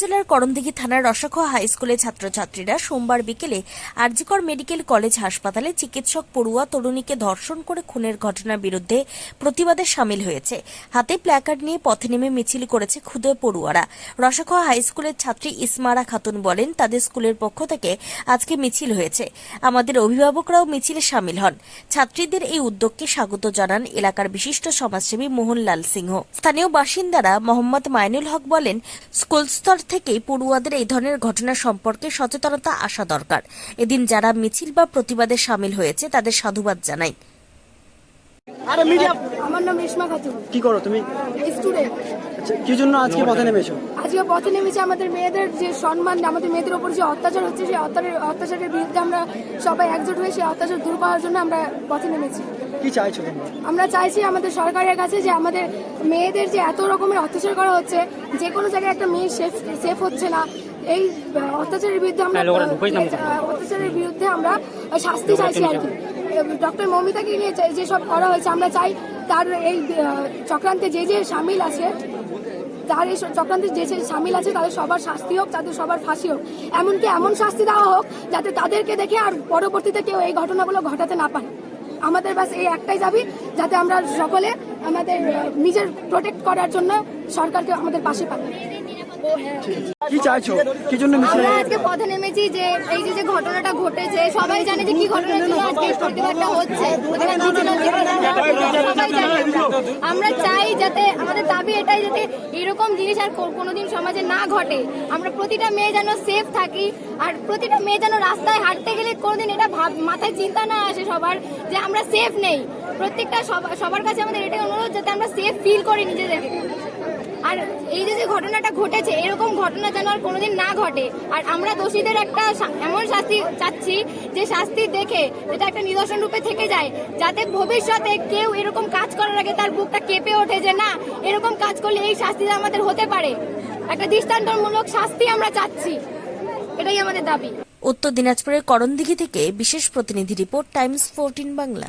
জেলার করণদিঘি থানার রসাখোয়া হাই স্কুলের ছাত্রছাত্রীরা সোমবার বিকেলে আরজিকর মেডিকেল কলেজ হাসপাতালে চিকিৎসক পড়ুয়া তরুণীকে ধর্ষণ করে খুনের ঘটনার বিরুদ্ধে প্রতিবাদে সামিল হয়েছে। হাতে প্ল্যাকার্ড নিয়ে পথে নেমে মিছিল করেছে ক্ষুদে পড়ুয়ারা। রসাখোয়া হাই স্কুলের ছাত্রী ইসমারা খাতুন বলেন, তাদের স্কুলের পক্ষ থেকে আজকে মিছিল হয়েছে। আমাদের অভিভাবকরাও মিছিলে সামিল হন। ছাত্রীদের এই উদ্যোগকে স্বাগত জানান এলাকার বিশিষ্ট সমাজসেবী মোহনলাল সিংহ। স্থানীয় বাসিন্দারা মোহাম্মদ মাইনুল হক বলেন, স্কুল স্তর থেকেই পড়ুয়াদের এই ধরনের ঘটনা সম্পর্কে সচেতনতা আসা দরকার। এদিন যারা মিছিল বা প্রতিবাদে সামিল হয়েছে তাদের সাধুবাদ জানাই। আরে মিডিয়া আমার নাম রেশমা খাতুন। কি করো তুমি? স্টুডেন্ট। আচ্ছা কি জন্য আজকে পথে নেমেছো? আজকে পথে নেমেছে আমাদের মেয়েদের যে সম্মান আমাদের মেয়েদের উপর যে অত্যাচার হচ্ছে সেই অত্যাচারের অত্যাচারের বিরুদ্ধে আমরা সবাই একজোট হয়ে সেই অত্যাচার দূর করার জন্য আমরা পথে নেমেছি। কি চাইছো আমরা চাইছি আমাদের সরকারের কাছে যে আমাদের মেয়েদের যে এত রকমের অত্যাচার করা হচ্ছে যে কোনো জায়গায় একটা মেয়ে সেফ সেফ হচ্ছে না এই অত্যাচারের বিরুদ্ধে আমরা অত্যাচারের বিরুদ্ধে আমরা শাস্তি চাইছি আর কি। ডক্টর মমিতাকে নিয়ে যে- যেসব করা হয়েছে আমরা চাই তার এই চক্রান্তে যে যে সামিল আছে তার এই চক্রান্তে যে যে সামিল আছে তাদের সবার শাস্তি হোক তাদের সবার ফাঁসি হোক। এমনকি এমন শাস্তি দেওয়া হোক যাতে তাদেরকে দেখে আর পরবর্তীতে কেউ এই ঘটনাগুলো ঘটাতে না পারে। আমাদের বাস এই একটাই দাবি, যাতে আমরা সকলে আমাদের নিজের প্রোটেক্ট করার জন্য সরকারকে আমাদের পাশে পাবে কি চাইছো? কি জন্য আমরা আজকে পথে নেমেছি যে এই যে যে ঘটনাটা ঘটেছে সবাই জানে যে কি ঘটনা ছিল আজকে প্রতিবাদটা হচ্ছে। আমরা। চাই যাতে আমাদের দাবি এটাই যাতে এরকম জিনিস আর কোনোদিন সমাজে না ঘটে। আমরা প্রতিটা মেয়ে যেন সেফ থাকি আর প্রতিটা মেয়ে যেন রাস্তায় হাঁটতে গেলে কোনোদিন এটা ভাব মাথায় চিন্তা না আসে সবার যে আমরা সেফ নেই। প্রত্যেকটা সবা- সবার কাছে আমাদের এটাই অনুরোধ যাতে আমরা সেফ ফিল করি নিজেদেরকে আর এই যে যে ঘটনাটা ঘটেছে, এরকম ঘটনা যেন আর কোনোদিন না ঘটে। আর আমরা দোষীদের একটা এমন শাস্তি চাচ্ছি যে শাস্তি দেখে যেটা একটা নিদর্শন রূপে থেকে যায়, যাতে ভবিষ্যতে কেউ এরকম কাজ করার আগে তার বুকটা কেঁপে ওঠে যে, না, এরকম কাজ করলে এই শাস্তি আমাদের হতে পারে। একটা দৃষ্টান্তমূলক শাস্তি আমরা চাচ্ছি। এটাই আমাদের দাবি। উত্তর দিনাজপুরের করণদিঘি থেকে বিশেষ প্রতিনিধি রিপোর্ট, টাইমস ফোরটিন বাংলা।